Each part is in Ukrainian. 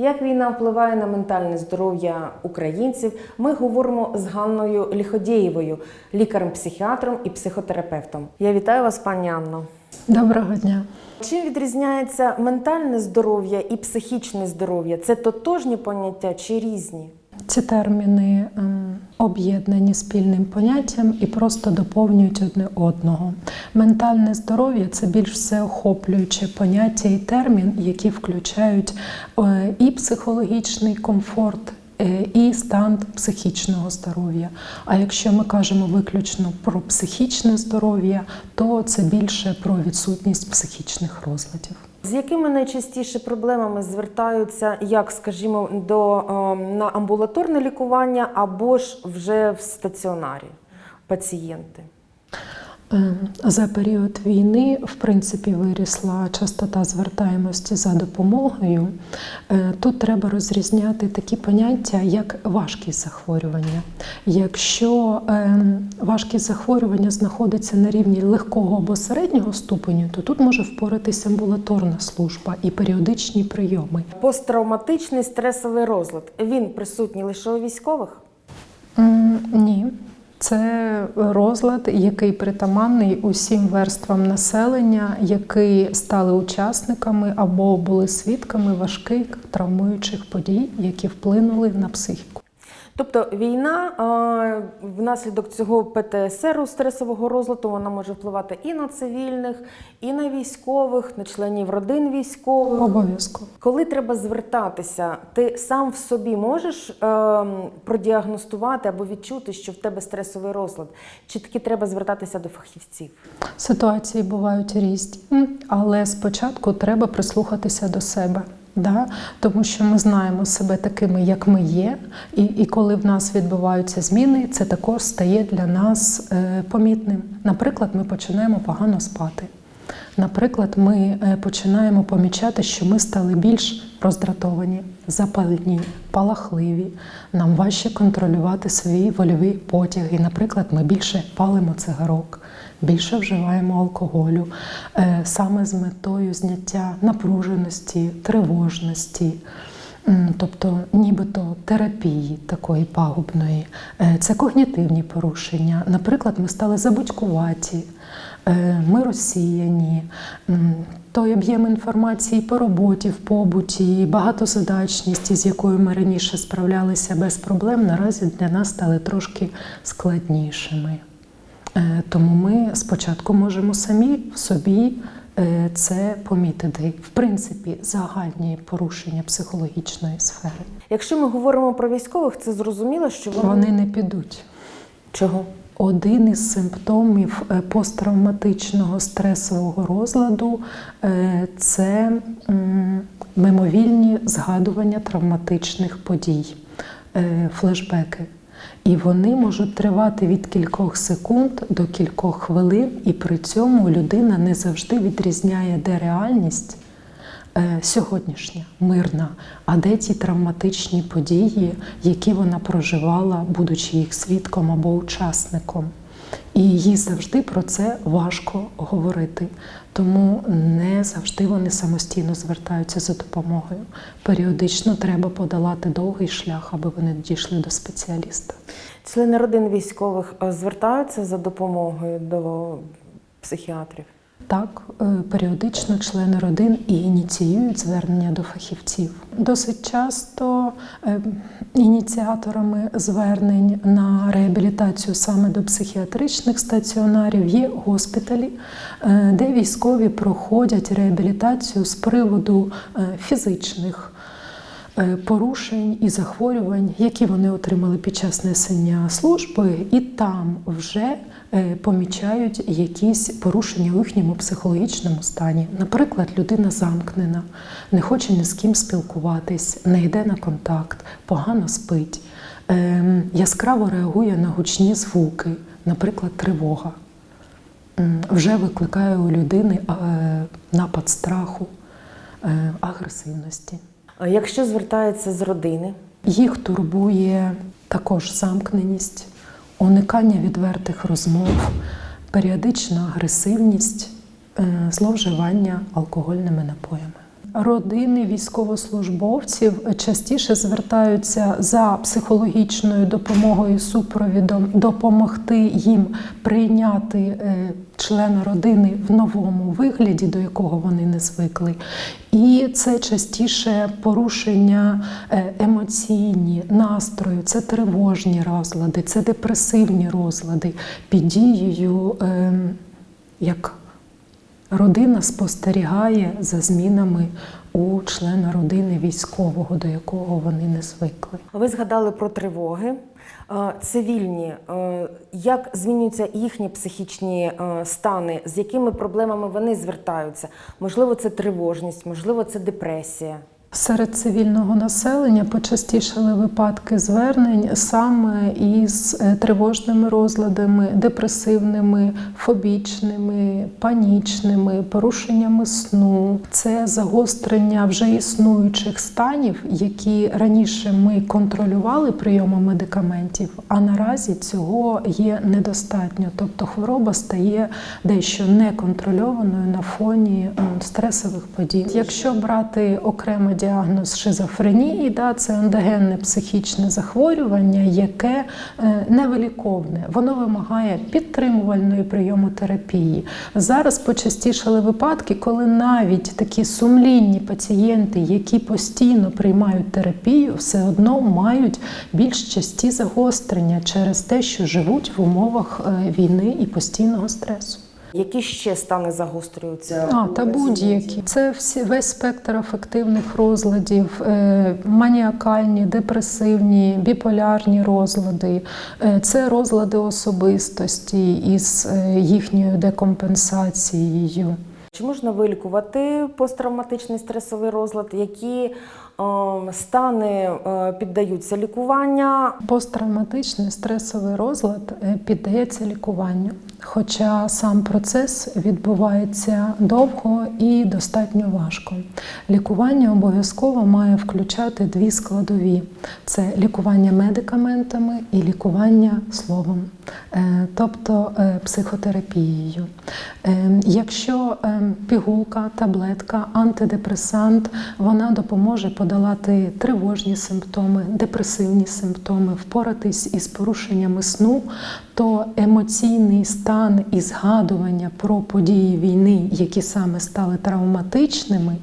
Як війна впливає на ментальне здоров'я українців? Ми говоримо з Ганною Ліходєєвою, лікарем-психіатром і психотерапевтом. Я вітаю вас, пані Анно. Доброго дня. Чим відрізняється ментальне здоров'я і психічне здоров'я? Це тотожні поняття чи різні? Ці терміни ем, об'єднані спільним поняттям і просто доповнюють одне одного. Ментальне здоров'я це більш всеохоплююче поняття і термін, які включають е, і психологічний комфорт. Е, І стан психічного здоров'я. А якщо ми кажемо виключно про психічне здоров'я, то це більше про відсутність психічних розладів. З якими найчастіше проблемами звертаються, як скажімо, до ем, на амбулаторне лікування або ж вже в стаціонарі пацієнти? Е, За період війни, в принципі, вирісла частота звертаємості за допомогою. Е, Тут треба розрізняти такі поняття, як важкість захворювання. Якщо е, важкість захворювання знаходиться на рівні легкого або середнього ступеню, то тут може впоратися амбулаторна служба і періодичні прийоми. Посттравматичний стресовий розлад. Він присутній лише у військових? Ні. Це розлад, який притаманний усім верствам населення, які стали учасниками або були свідками важких травмуючих подій, які вплинули на психіку. Тобто війна внаслідок цього ПТСР стресового розладу вона може впливати і на цивільних, і на військових, на членів родин військових. Обов'язково. Коли треба звертатися, ти сам в собі можеш е, продіагностувати або відчути, що в тебе стресовий розлад, чи таки треба звертатися до фахівців? Ситуації бувають різні, але спочатку треба прислухатися до себе. Да? Тому що ми знаємо себе такими, як ми є, і, і коли в нас відбуваються зміни, це також стає для нас е, помітним. Наприклад, ми починаємо погано спати. Наприклад, ми е, починаємо помічати, що ми стали більш роздратовані, запальні, палахливі. Нам важче контролювати свої вольові потяги. Наприклад, ми більше палимо цигарок, більше вживаємо алкоголю, е, саме з метою зняття напруженості, тривожності. Тобто, нібито терапії такої пагубної, Е, це когнітивні порушення. Наприклад, ми стали забудькуваті, е, ми розсіяні, той об'єм інформації по роботі, в побуті, багатозадачність, з якою ми раніше справлялися без проблем, наразі для нас стали трошки складнішими. Е, Тому ми спочатку можемо самі в собі е, це помітити. В принципі, загальні порушення психологічної сфери. Якщо ми говоримо про військових, це зрозуміло, що вони, Вони не підуть. чого? Один із симптомів е, посттравматичного стресового розладу це мимовільні згадування травматичних подій, флешбеки. І вони можуть тривати від кількох секунд до кількох хвилин, і при цьому людина не завжди відрізняє, де реальність е, сьогоднішня, мирна, а де ті травматичні події, які вона проживала, будучи їх свідком або учасником. І їй завжди про це важко говорити, тому не завжди вони самостійно звертаються за допомогою. Періодично треба подолати довгий шлях, аби вони дійшли до спеціаліста. Члени родин військових е, звертаються за допомогою до психіатрів. Так, е, періодично члени родин і ініціюють звернення до фахівців. Досить часто е, ініціаторами звернень на реабілітацію саме до психіатричних стаціонарів є госпіталі, е, де військові проходять реабілітацію з приводу фізичних. Е, Порушень і захворювань, які вони отримали під час несення служби, і там вже е, помічають якісь порушення у їхньому психологічному стані. Наприклад, людина замкнена, не хоче ні з ким спілкуватись, не йде на контакт, погано спить, е, яскраво реагує на гучні звуки, наприклад, тривога. Вже викликає у людини е, напад страху, агресивності. Якщо звертається з родини, Їх турбує також замкненість, уникання відвертих розмов, періодична агресивність, е, зловживання алкогольними напоями. Родини військовослужбовців частіше звертаються за психологічною допомогою супровідом допомогти їм прийняти е, члена родини в новому вигляді, до якого вони не звикли. І це частіше порушення е, емоційні, настрою, це тривожні розлади, це депресивні розлади під дією ем, як Родина спостерігає за змінами у члена родини військового, до якого вони не звикли. Ви згадали про тривоги. Е, Цивільні, е, як змінюються їхні психічні е, стани, з якими проблемами вони звертаються? Можливо, це тривожність, можливо, це депресія. Серед цивільного населення почастішали випадки звернень саме із е, тривожними розладами, депресивними, фобічними, панічними, порушеннями сну. Це загострення вже існуючих станів, які раніше ми контролювали прийомом медикаментів, а наразі цього є недостатньо. Тобто хвороба стає дещо неконтрольованою на фоні стресових подій. Якщо брати окремо діагноз шизофренії, да, це ендогенне психічне захворювання, яке е, невиліковне. Воно вимагає підтримувальної прийомотерапії. Зараз почастішали випадки, коли навіть такі сумлінні пацієнти, які постійно приймають терапію, все одно мають більш часті загострення через те, що живуть в умовах е, війни і постійного стресу. Які ще стани загострюються? А, та будь-які. Це всі, весь спектр афективних розладів, е, маніакальні, депресивні, біполярні розлади. Е, це розлади особистості із е, їхньою декомпенсацією. Чи можна вилікувати посттравматичний стресовий розлад? Які е, стани е, піддаються лікування? Посттравматичний стресовий розлад е, піддається лікуванню, хоча сам процес відбувається довго і достатньо важко. Лікування обов'язково має включати дві складові: це лікування медикаментами і лікування словом, тобто е, психотерапією. Е, Якщо е, пігулка, таблетка, антидепресант, вона допоможе подолати тривожні симптоми, депресивні симптоми, впоратись із порушеннями сну, то емоційний стан і згадування про події війни, які саме стали травматичними,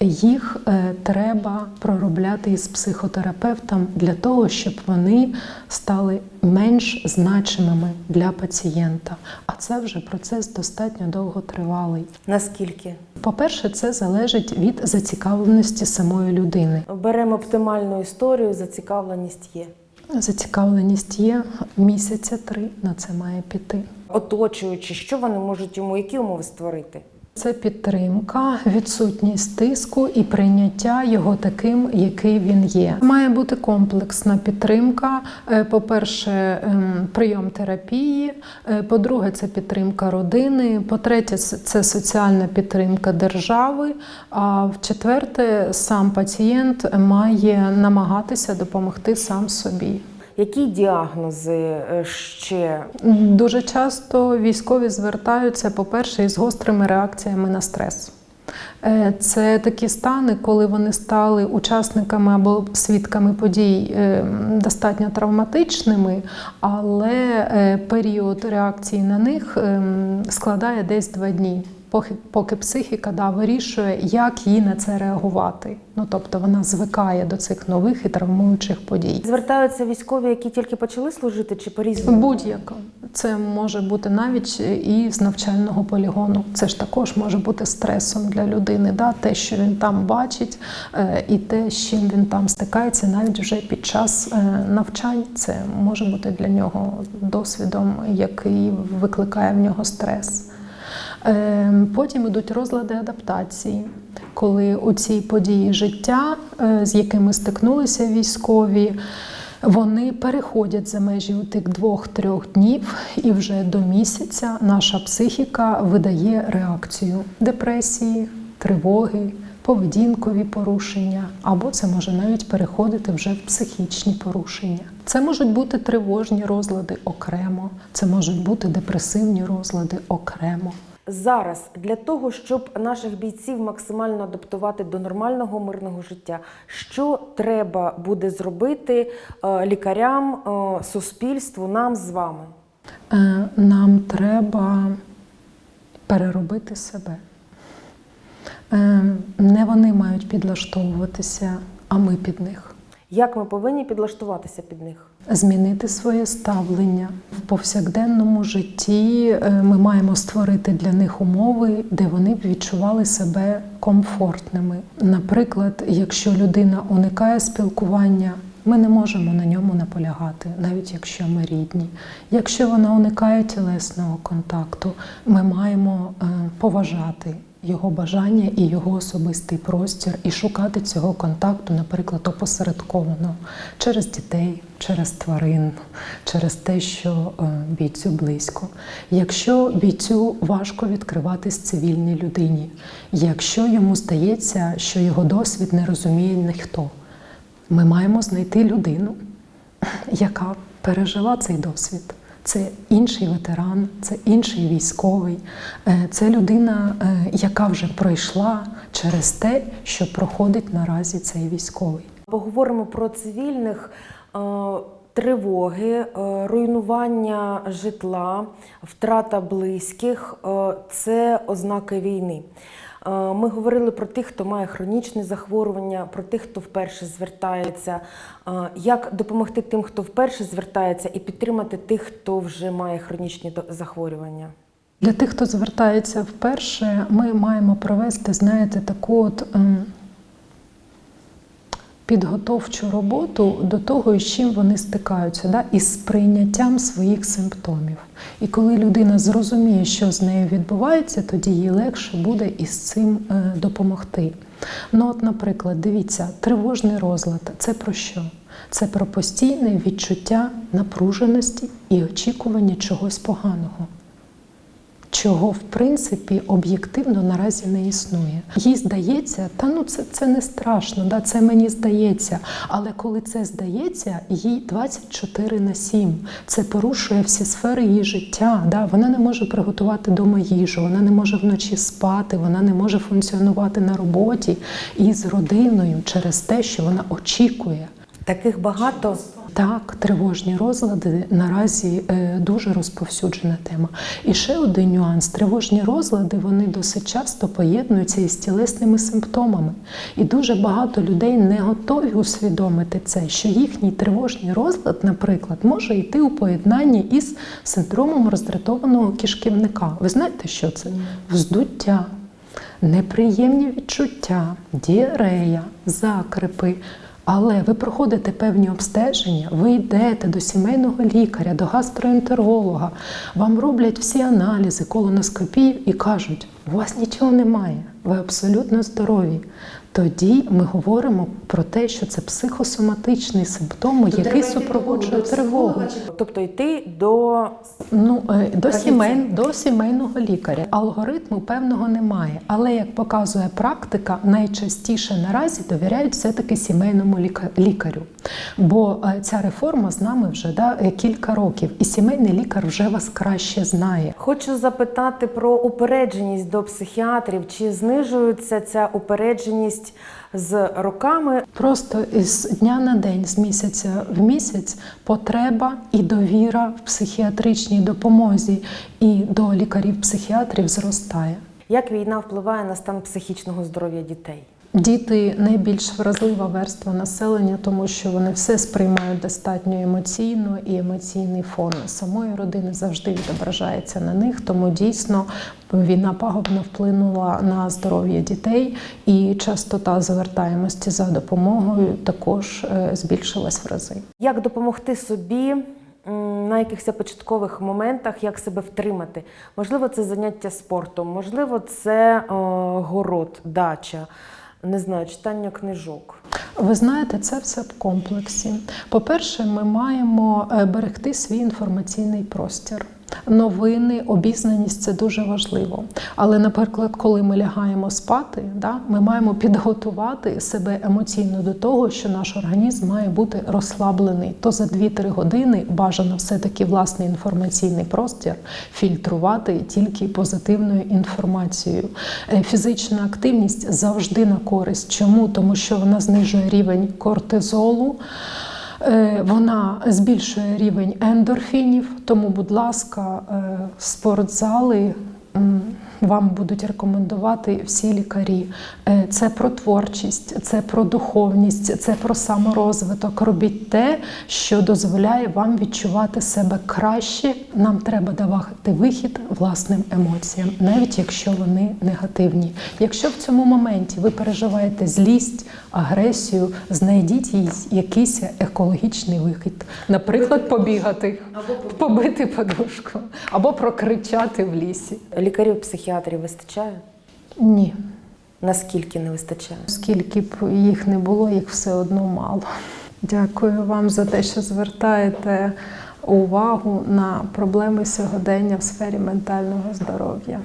їх е, треба проробляти із психотерапевтом для того, щоб вони стали менш значимими для пацієнта. А це вже процес достатньо довготривалий. Наскільки? По-перше, це залежить від зацікавленості самої людини. Беремо оптимальну історію, зацікавленість є. Зацікавленість є місяця три на це має піти. Оточуючи, що вони можуть йому, які умови створити? Це підтримка, відсутність тиску і прийняття його таким, який він є. Має бути комплексна підтримка. Е, По-перше, ем, прийом терапії. Е, По-друге, це підтримка родини. По-третє, це- соціальна підтримка держави. А в-четверте, сам пацієнт має намагатися допомогти сам собі. Які діагнози е, ще? Дуже часто військові звертаються, по-перше, із гострими реакціями на стрес. Е, Це такі стани, коли вони стали учасниками або свідками подій е, достатньо травматичними, але період реакції на них е, складає десь два дні. Поки, поки психіка да, вирішує, як їй на це реагувати. Ну тобто вона звикає до цих нових і травмуючих подій. Звертаються військові, які тільки почали служити, чи по-різному? Будь-яка. Це може бути навіть і з навчального полігону. Це ж також може бути стресом для людини. Да? Те, що він там бачить, е, і те, з чим він там стикається, навіть вже під час е, навчань, це може бути для нього досвідом, який викликає в нього стрес. Е, Потім ідуть розлади адаптації, коли у цій події життя, е, з якими стикнулися військові, вони переходять за межі у тих двох-трьох днів, і вже до місяця наша психіка видає реакцію депресії, тривоги, поведінкові порушення, або це може навіть переходити вже в психічні порушення. Це можуть бути тривожні розлади окремо, це можуть бути депресивні розлади окремо. Зараз для того, щоб наших бійців максимально адаптувати до нормального мирного життя, що треба буде зробити е, лікарям, е, суспільству, нам з вами? Е, Нам треба переробити себе. Не вони мають підлаштовуватися, а ми під них. Як ми повинні підлаштуватися під них? Змінити своє ставлення в повсякденному житті. е, Ми маємо створити для них умови, де вони б відчували себе комфортними. Наприклад, якщо людина уникає спілкування, ми не можемо на ньому наполягати, навіть якщо ми рідні. Якщо вона уникає тілесного контакту, ми маємо е, поважати його бажання і його особистий простір, і шукати цього контакту, наприклад, опосередковано через дітей, через тварин, через те, що е, бійцю близько. Якщо бійцю важко відкриватись цивільній людині, якщо йому здається, що його досвід не розуміє ніхто, ми маємо знайти людину, яка пережила цей досвід. Це інший ветеран, це інший військовий, е, це людина, е, яка вже пройшла через те, що проходить наразі цей військовий. Поговоримо про цивільних е, тривоги, руйнування житла, втрата близьких це ознаки війни. Е, Ми говорили про тих, хто має хронічне захворювання, про тих, хто вперше звертається. Е, Як допомогти тим, хто вперше звертається, і підтримати тих, хто вже має хронічні захворювання? Для тих, хто звертається вперше, ми маємо провести, знаєте, таку от ем, підготовчу роботу до того, з чим вони стикаються, да? із сприйняттям своїх симптомів. І коли людина зрозуміє, що з нею відбувається, тоді їй легше буде із цим е, допомогти. Ну, от, наприклад, дивіться, тривожний розлад це про що? Це про постійне відчуття напруженості і очікування чогось поганого чого в принципі об'єктивно наразі не існує. Їй здається, та ну це, це не страшно, да, це мені здається. Але коли це здається, їй 24 на 7. Це порушує всі сфери її життя. Да. Вона не може приготувати дома їжу, вона не може вночі спати, вона не може функціонувати на роботі і з родиною через те, що вона очікує. Таких багато. Так, тривожні розлади наразі е, дуже розповсюджена тема. І ще один нюанс: тривожні розлади вони досить часто поєднуються із тілесними симптомами. І дуже багато людей не готові усвідомити це, що їхній тривожний розлад, наприклад, може йти у поєднанні із синдромом роздратованого кишківника. Ви знаєте, що це? Вздуття, неприємні відчуття, діарея, закрипи. Але ви проходите певні обстеження, ви йдете до сімейного лікаря, до гастроентеролога, вам роблять всі аналізи, колоноскопію і кажуть, у вас нічого немає, ви абсолютно здорові. Тоді ми говоримо про те, що це психосоматичний симптом, який супроводжує тривогу. Тобто йти до Ну, е, до, сімей, до сімейного лікаря. Алгоритму певного немає. Але як показує практика, найчастіше наразі довіряють все-таки сімейному ліка- лікарю. Бо е, ця реформа з нами вже да, е, кілька років, і сімейний лікар вже вас краще знає. Хочу запитати про упередженість до психіатрів. Чи знижується ця упередженість з роками? Просто із дня на день, з місяця в місяць, потреба і довіра в психіатричній допомозі і до лікарів-психіатрів зростає. Як війна впливає на стан психічного здоров'я дітей? Діти найбільш вразлива верства населення, тому що вони все сприймають достатньо емоційно, і емоційний фон самої родини завжди відображається на них. Тому дійсно війна пагубно вплинула на здоров'я дітей, і частота звертаємості за допомогою також е, збільшилась в рази. Як допомогти собі на якихось початкових моментах, як себе втримати? Можливо, це заняття спортом, можливо, це е, город, дача, не знаю, читання книжок. Ви знаєте, це все в комплексі. По-перше, ми маємо е, берегти свій інформаційний простір. Новини, обізнаність це дуже важливо. Але, наприклад, коли ми лягаємо спати, да, ми маємо підготувати себе емоційно до того, що наш організм має бути розслаблений. То за 2-3 години бажано все-таки власний інформаційний простір фільтрувати тільки позитивною інформацією. Е, Фізична активність завжди на користь. Чому? Тому що вона знижує рівень кортизолу. Е, Вона збільшує рівень ендорфінів, тому, будь ласка, е, спортзали вам будуть рекомендувати всі лікарі. Е, Це про творчість, це про духовність, це про саморозвиток. Робіть те, що дозволяє вам відчувати себе краще. Нам треба давати вихід власним емоціям, навіть якщо вони негативні. Якщо в цьому моменті ви переживаєте злість, агресію, знайдіть їй якийсь екологічний вихід. Наприклад, побігати, побити подушку або прокричати в лісі. Лікарів, психіатрів вистачає? Ні. Наскільки не вистачає? Скільки б їх не було, їх все одно мало. Дякую вам за те, що звертаєте увагу на проблеми сьогодення в сфері ментального здоров'я.